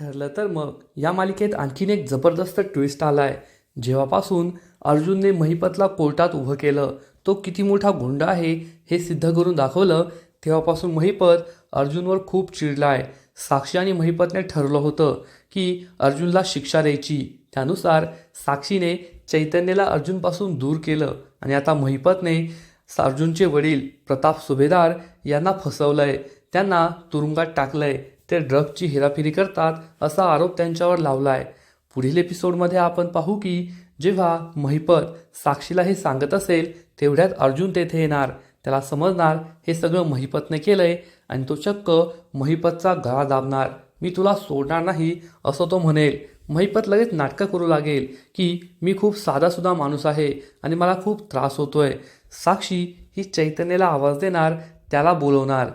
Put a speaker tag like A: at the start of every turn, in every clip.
A: ठरलं तर मग. या मालिकेत आणखीन एक जबरदस्त ट्विस्ट आलाय. जेव्हापासून अर्जुनने महिपतला कोर्टात उभं केलं तो किती मोठा गुंड आहे हे सिद्ध करून दाखवलं तेव्हापासून महिपत अर्जुनवर खूप चिडलाय. साक्षी आणि महिपतने ठरलं होतं की अर्जुनला शिक्षा द्यायची. त्यानुसार साक्षीने चैतन्यला अर्जुनपासून दूर केलं आणि आता महिपतने अर्जुनचे वडील प्रताप सुभेदार यांना फसवलंय. त्यांना तुरुंगात टाकलंय. ते ड्रगची हेराफेरी करतात असा आरोप त्यांच्यावर लावला आहे पुढील एपिसोडमध्ये आपण पाहू की जेव्हा महिपत साक्षीला हे सांगत असेल तेवढ्यात अर्जुन तेथे येणार. त्याला समजणार हे सगळं महिपतने केलंय आणि तो चक्क महिपतचा गळा दाबणार. मी तुला सोडणार नाही असं तो म्हणेल. महिपत लगेच नाटकं करू लागेल की मी खूप साधासुद्धा माणूस आहे आणि मला खूप त्रास होतोय. साक्षी ही चैतन्याला आवाज देणार त्याला बोलवणार.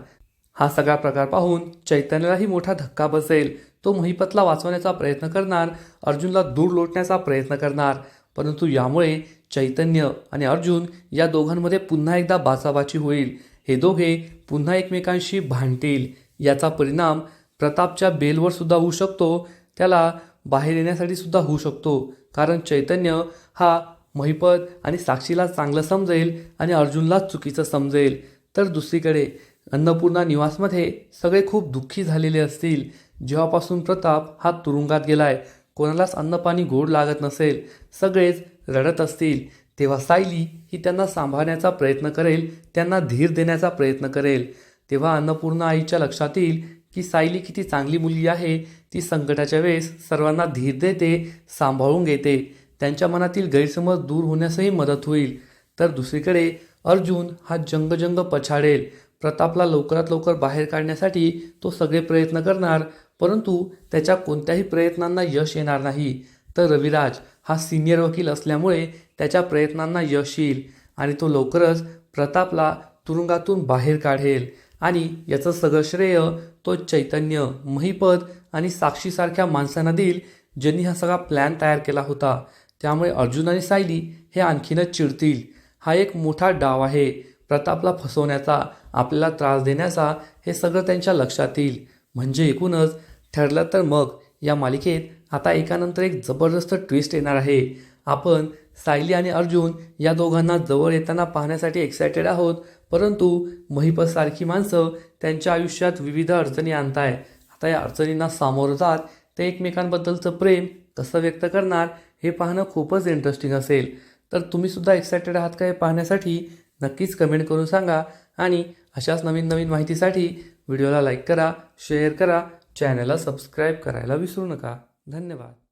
A: हा सगळा प्रकार पाहून चैतन्यालाही मोठा धक्का बसेल. तो महिपतला वाचवण्याचा प्रयत्न करणार अर्जुनला दूर लोटण्याचा प्रयत्न करणार. परंतु यामुळे चैतन्य आणि अर्जुन या दोघांमध्ये पुन्हा एकदा बाचाबाची होईल. हे दोघे पुन्हा एकमेकांशी भांडतील. याचा परिणाम प्रतापच्या बेलवर सुद्धा होऊ शकतो. त्याला बाहेर येण्यासाठी सुद्धा होऊ शकतो. कारण चैतन्य हा महिपत आणि साक्षीला चांगलं समजेल आणि अर्जुनला चुकीचं समजेल. तर दुसरीकडे अन्नपूर्णा निवासमध्ये सगळे खूप दुःखी झालेले असतील. जेव्हापासून प्रताप हा तुरुंगात गेलाय कोणालाच अन्नपाणी गोड लागत नसेल सगळेच रडत असतील. तेव्हा सायली ही त्यांना सांभाळण्याचा प्रयत्न करेल त्यांना धीर देण्याचा प्रयत्न करेल. तेव्हा अन्नपूर्णा आईच्या लक्षात येईल की सायली किती चांगली मुलगी आहे ती संकटाच्या वेळेस सर्वांना धीर देते सांभाळून घेते. त्यांच्या मनातील गैरसमज दूर होण्यासही मदत होईल. तर दुसरीकडे अर्जुन हा जंगजंग पछाडेल. प्रतापला लवकरात लवकर बाहेर काढण्यासाठी तो सगळे प्रयत्न करणार परंतु त्याच्या कोणत्याही प्रयत्नांना यश येणार नाही. तर रविराज हा सिनियर वकील असल्यामुळे त्याच्या प्रयत्नांना यश येईल आणि तो लवकरच प्रतापला तुरुंगातून बाहेर काढेल. आणि याचं सगळं श्रेय तो चैतन्य महिपत आणि साक्षीसारख्या माणसांना देईल ज्यांनी हा सगळा प्लॅन तयार केला होता. त्यामुळे अर्जुन आणि सायली हे आणखीनच चिडतील. हा एक मोठा डाव आहे. प्रतापला फसवण्याचा आपल्याला त्रास देण्याचा हे सगळं त्यांच्या लक्षात येईल. म्हणजे एकूणच ठरलं तर मग या मालिकेत आता एकानंतर एक जबरदस्त ट्विस्ट येणार आहे. आपण सायली आणि अर्जुन या दोघांना जवळ येताना पाहण्यासाठी एक्सायटेड आहोत. परंतु महिपतसारखी माणसं त्यांच्या आयुष्यात विविध अडचणी आणताय. आता या अडचणींना सामोरं जात ते एकमेकांबद्दलचं प्रेम कसं व्यक्त करणार हे पाहणं खूपच इंटरेस्टिंग असेल. तर तुम्हीसुद्धा एक्सायटेड आहात का हे पाहण्यासाठी? नक्कीच कमेंट करून सांगा आणि अशाच नवीन नवीन माहितीसाठी व्हिडिओला लाईक करा शेअर करा चॅनलला सबस्क्राईब करायला विसरू नका. धन्यवाद.